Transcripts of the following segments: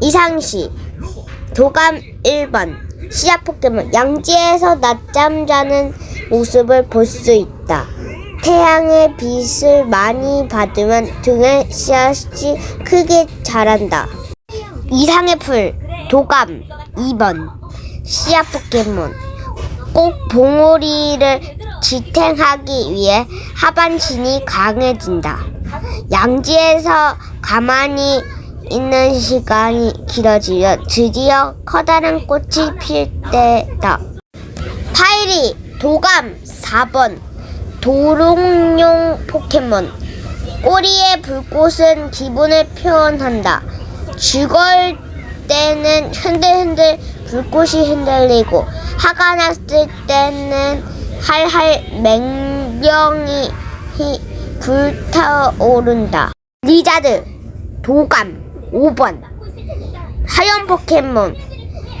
이상시 도감 1번 씨앗 포켓몬 양지에서 낮잠 자는 모습을 볼 수 있다. 태양의 빛을 많이 받으면 등의 씨앗이 크게 자란다. 이상의 풀 도감 2번 씨앗 포켓몬 꼭 봉오리를 지탱하기 위해 하반신이 강해진다. 양지에서 가만히 있는 시간이 길어지면 드디어 커다란 꽃이 필 때다. 파이리 도감 4번 도롱뇽 포켓몬 꼬리의 불꽃은 기분을 표현한다. 죽을 때는 흔들흔들 불꽃이 흔들리고 화가 났을 때는 할할 맹령이 히- 불타오른다. 리자드 도감 5번 하얀 포켓몬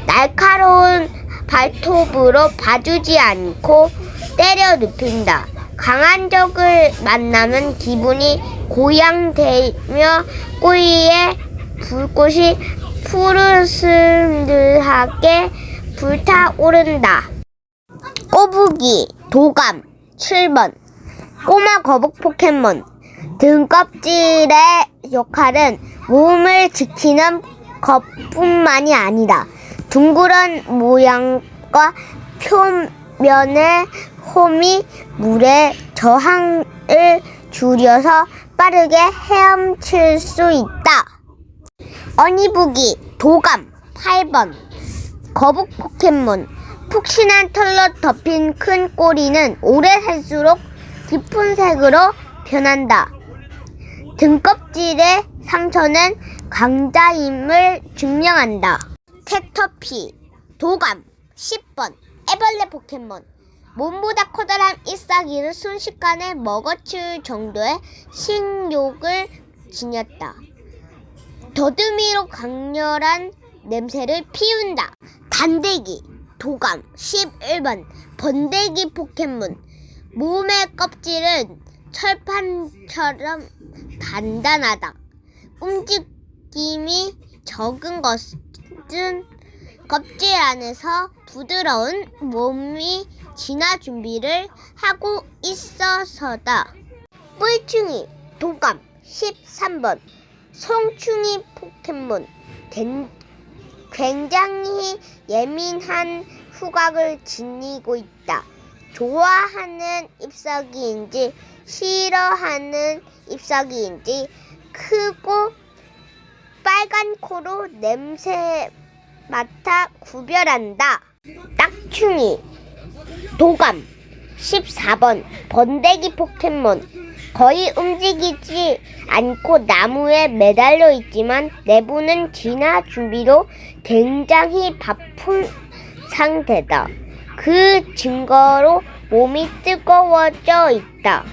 날카로운 발톱으로 봐주지 않고 때려 눕힌다. 강한 적을 만나면 기분이 고양되며 꼬리에 불꽃이 푸르스름하게 불타오른다. 꼬부기 도감 7번 꼬마 거북 포켓몬 등껍질의 역할은 몸을 지키는 것뿐만이 아니다. 둥그런 모양과 표면의 홈이 물의 저항을 줄여서 빠르게 헤엄칠 수 있다. 어니부기 도감 8번 거북 포켓몬 푹신한 털로 덮인 큰 꼬리는 오래 살수록 깊은 색으로 변한다. 등껍질의 상처는 강자임을 증명한다. 텍터피 도감 10번 애벌레 포켓몬 몸보다 커다란 잎사귀를 순식간에 먹어치울 정도의 식욕을 지녔다. 더듬이로 강렬한 냄새를 피운다. 단대기 도감 11번 번데기 포켓몬 몸의 껍질은 철판처럼 단단하다. 움직임이 적은 것은 껍질 안에서 부드러운 몸이 진화 준비를 하고 있어서다. 뿔충이 도감 13번 송충이 포켓몬 겐- 굉장히 예민한 후각을 지니고 있다. 좋아하는 잎사귀인지 싫어하는 잎사귀인지 크고 빨간 코로 냄새 맡아 구별한다. 딱충이 도감 14번 번데기 포켓몬 거의 움직이지 않고 나무에 매달려 있지만 내부는 진화 준비로 굉장히 바쁜 상태다. 그 증거로 몸이 뜨거워져 있다.